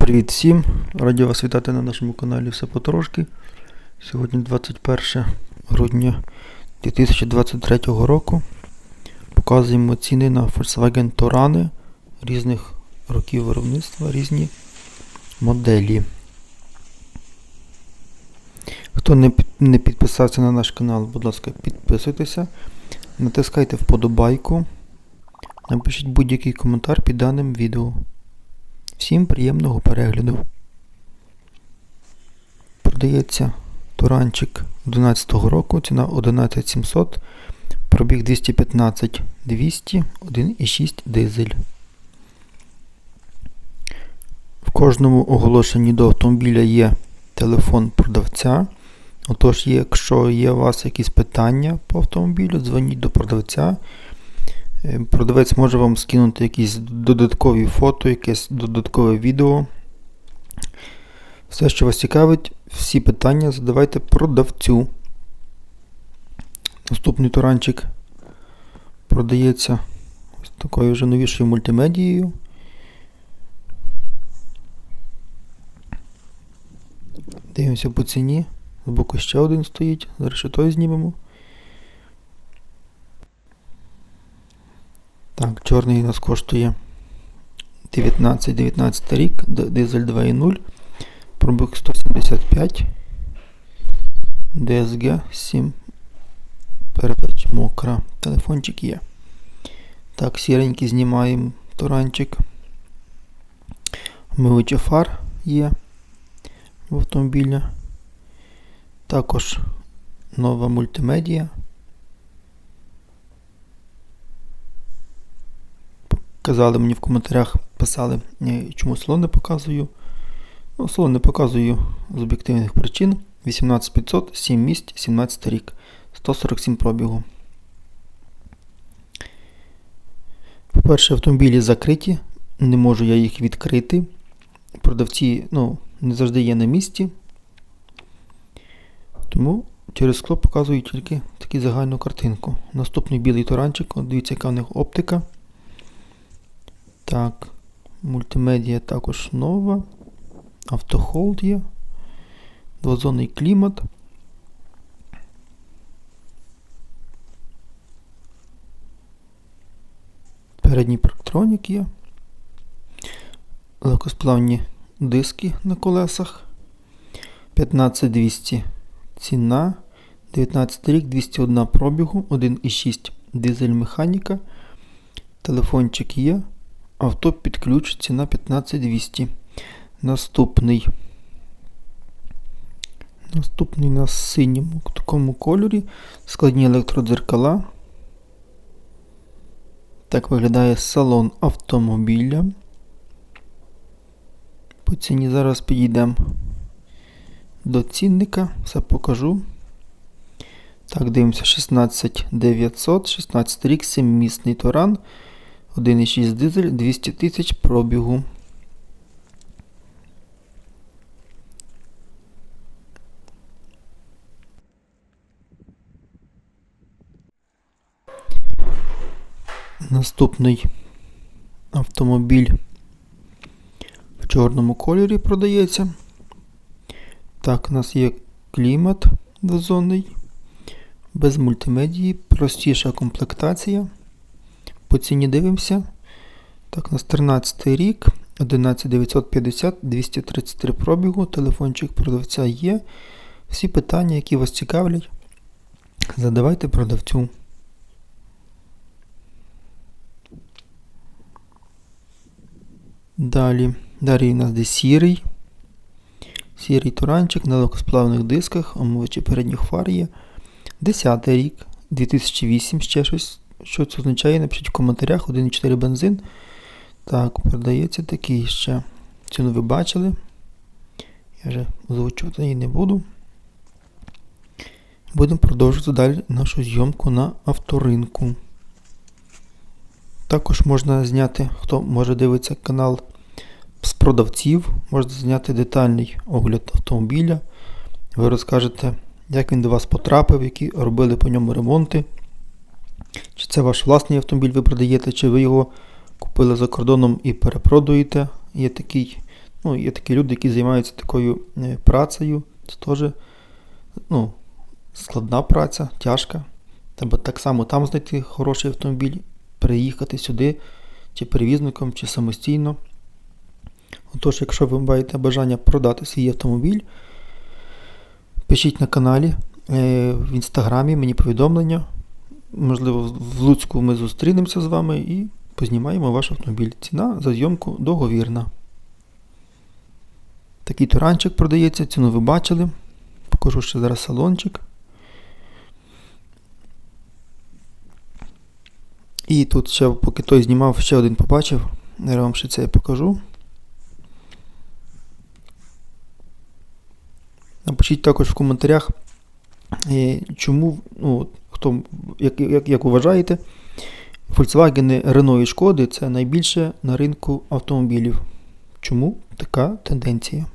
Привіт всім! Раді вас вітати на нашому каналі Все потрошки. Сьогодні 21 грудня 2023 року. Показуємо ціни на Volkswagen Torani різних років виробництва, різні моделі. Хто не, підписався на наш канал, будь ласка, підписуйтеся, натискайте вподобайку, напишіть будь-який коментар під даним відео. Всім приємного перегляду. Продається туранчик 11 року, ціна 11700, пробіг 215 200, 1,6 дизель. В кожному оголошенні до автомобіля є телефон продавця. Отож, якщо є у вас якісь питання по автомобілю, дзвоніть до продавця. Е, Продавець може вам скинути якісь додаткові фото, якесь додаткове відео. Все, що вас цікавить, всі питання задавайте продавцю. Наступний туранчик продається ось такою вже новішою мультимедією. Дивимося по ціні. Збоку ще один стоїть. Зараз ще той знімемо. Так, чорний у нас коштує 19 19 рік, дизель 2.0, пробіг 175, DSG 7, передач мокра, телефончик є. Так, сіренький знімаємо туранчик. Мивичі фар є в автомобілі. Також нова мультимедія. Казали мені в коментарях, писали, чому салон не показую. Ну, салон не показую з об'єктивних причин. 18500, 7 місць, 17 рік, 147 пробігу. По-перше, автомобілі закриті, не можу я їх відкрити. Продавці ну, не завжди є на місці. Тому через скло показую тільки таку загальну картинку. Наступний білий туранчик, от дивіться, яка в них оптика. Так, мультимедіа також нова. Автохолд є. Двозонний клімат. Передній парктронік є. Легкосплавні диски на колесах. 15200 ціна. 19 рік, 201 пробігу, 1,6 дизель механіка. Телефончик є. Авто підключиться на 15200. Наступний. Наступний на синьому такому кольорі. Складні електродзеркала. Так виглядає салон автомобіля. По ціні зараз підійдемо до цінника. Все покажу. Так, дивимося 16900, 16 рік, 7-місний Туран. 1,6 дизель, 200 тисяч пробігу. Наступний автомобіль в чорному кольорі продається. Так, у нас є клімат двозонний, без мультимедії, простіша комплектація. По ціні дивимося. Так, у нас 13 рік, 11950, 233 пробігу, телефончик продавця є. Всі питання, які вас цікавлять, задавайте продавцю. Далі, далі у нас де сірий. Сірий туранчик на легкосплавних дисках, омивачі передніх фар є. 10 рік, 2008 ще щось. Що це означає? Напишіть в коментарях 1,4 бензин. Так, продається такий ще. Ціну ви бачили. Я вже озвучувати її не буду. Будемо продовжувати далі нашу зйомку на авторинку. Також можна зняти, хто може дивитися канал з продавців, можна зняти детальний огляд автомобіля. Ви розкажете, як він до вас потрапив, які робили по ньому ремонти. Чи це ваш власний автомобіль ви продаєте, чи ви його купили за кордоном і перепродуєте. Є такий Ну, є такі люди, які займаються такою е, працею. Це теж ну, складна праця, тяжка. Треба так само там знайти хороший автомобіль, переїхати сюди, чи перевізником, чи самостійно. Отож, якщо ви маєте бажання продати свій автомобіль, пишіть на каналі, е, в інстаграмі мені повідомлення. Можливо, в Луцьку ми зустрінемося з вами і познімаємо ваш автомобіль. Ціна за зйомку договірна. Такий туранчик продається, ціну ви бачили. Покажу ще зараз салончик. І тут ще, поки той знімав, ще один побачив. Я вам ще це покажу. Напишіть також в коментарях, е, чому, ну, хто, як, як, як вважаєте, Volkswagen, Renault і Шкоди це найбільше на ринку автомобілів. Чому така тенденція?